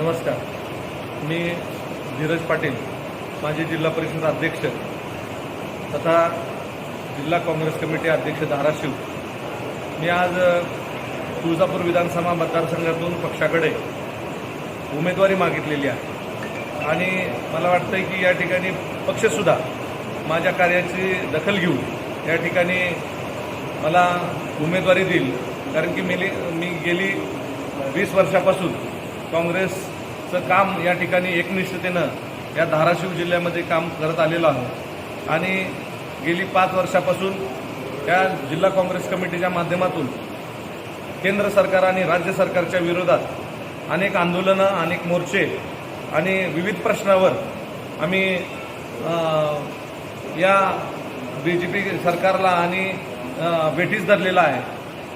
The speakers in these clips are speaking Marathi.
नमस्कार. मी धीरज पाटील माजी जिल्हा परिषद अध्यक्ष. तथा जिल्हा काँग्रेस कमिटी अध्यक्ष धाराशिव. मी आज तुळजापूर विधानसभा मतदारसंघातून पक्षाकडे उमेदवारी मागितलेली आहे. आणि मला वाटतं की या ठिकाणी पक्षसुद्धा माझ्या कार्याची दखल घेऊन या ठिकाणी मला उमेदवारी देईल. कारण की मेली मी गेली वीस वर्षापासून काँग्रेस चं काम या ठिकाणी एकनिष्ठतेनं या धाराशिव जिल्ह्यामध्ये काम करत आलेलो आहोत. आणि गेली पाच वर्षापासून या जिल्हा काँग्रेस कमिटीच्या माध्यमातून केंद्र सरकार आणि राज्य सरकारच्या विरोधात अनेक आंदोलनं अनेक मोर्चे आणि विविध प्रश्नावर आम्ही या बी जे पी सरकारला आणि भेटीस धरलेला आहे.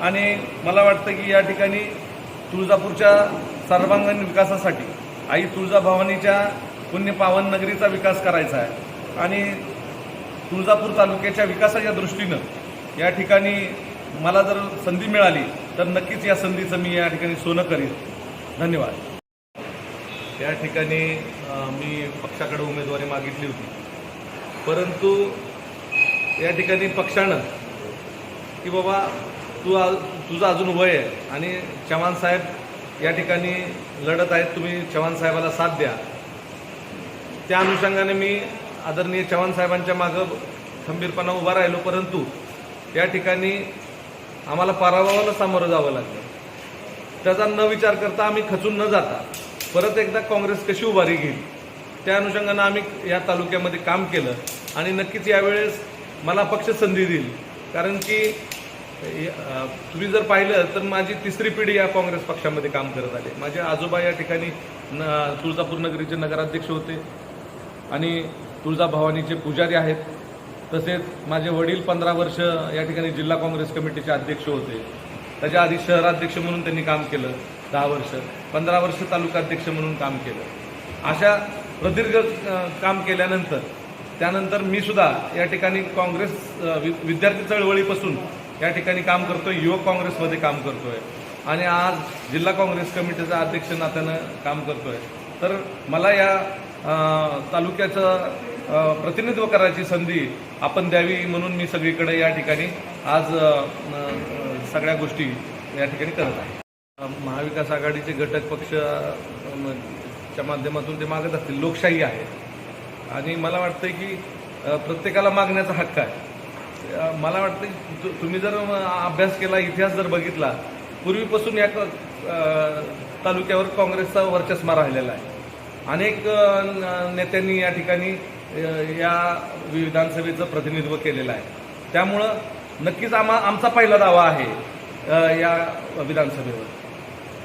आणि मला वाटतं की या ठिकाणी तुळजापूरच्या सर्वांगीण विकासासाठी आई तुळजाभवानीच्या पुण्य पावन नगरीचा विकास करायचा आहे. आणि तुळजापूर तालुक्याच्या विकासाच्या दृष्टीनं या ठिकाणी मला जर संधी मिळाली तर नक्कीच या संधीचं मी या ठिकाणी सोनं करीन. धन्यवाद. या ठिकाणी मी पक्षाकडे उमेदवारी मागितली होती. परंतु या ठिकाणी पक्षानं की बाबा तू तुझं अजून वय आहे आणि चव्हाण साहेब या ठिकाणी लढत आहेत तुम्ही चव्हाण साहेबाला साथ द्या. त्या अनुषंगाने मी आदरणीय चव्हाण साहेबांच्या मागं खंबीरपणा उभा राहिलो परंतु या ठिकाणी आम्हाला पराभवाला सामोरं जावं लागलं. त्याचा न विचार करता आम्ही खचून न जाता परत एकदा काँग्रेस कशी उभारी घेईल त्या अनुषंगानं आम्ही या तालुक्यामध्ये काम केलं. आणि नक्कीच यावेळेस मला पक्ष संधी देईल कारण की तुम्ही जर पाहिलं तर माझी तिसरी पिढी या काँग्रेस पक्षामध्ये काम करत आले. माझे आजोबा या ठिकाणी न तुळजापूर नगरीचे नगराध्यक्ष होते. आणि तुळजाभवानीचे पुजारी आहेत. तसेच माझे वडील पंधरा वर्ष या ठिकाणी जिल्हा काँग्रेस कमिटीचे अध्यक्ष होते. त्याच्या आधी शहराध्यक्ष म्हणून त्यांनी काम केलं दहा वर्ष. पंधरा वर्ष तालुकाध्यक्ष म्हणून काम केलं. अशा प्रदीर्घ काम केल्यानंतर त्यानंतर मी सुद्धा या ठिकाणी काँग्रेस वि- विद्यार्थी चळवळीपासून या ठिकाणी काम करतोय युवक काँग्रेसमध्ये काम करतोय. आणि आज जिल्हा काँग्रेस कमिटीचा अध्यक्ष नात्यानं काम करतोय. तर मला या तालुक्याचं प्रतिनिधित्व करायची संधी आपण द्यावी म्हणून मी सगळीकडे या ठिकाणी आज सगळ्या गोष्टी या ठिकाणी करत आहे. महाविकास आघाडीचे घटक पक्ष म, च्या माध्यमातून ते मागत असतील लोकशाही आहे. आणि मला वाटतं की प्रत्येकाला मागण्याचा हक्क आहे. मला वाटतं तुम्ही जर अभ्यास केला इतिहास जर बघितला पूर्वीपासून या तालुक्यावर काँग्रेसचा वर्चस्मा राहिलेला आहे. अनेक न- नेत्यांनी या ठिकाणी या विधानसभेचं प्रतिनिधित्व केलेलं आहे. त्यामुळं नक्कीच आम्हा आमचा पहिला दावा आहे या विधानसभेवर.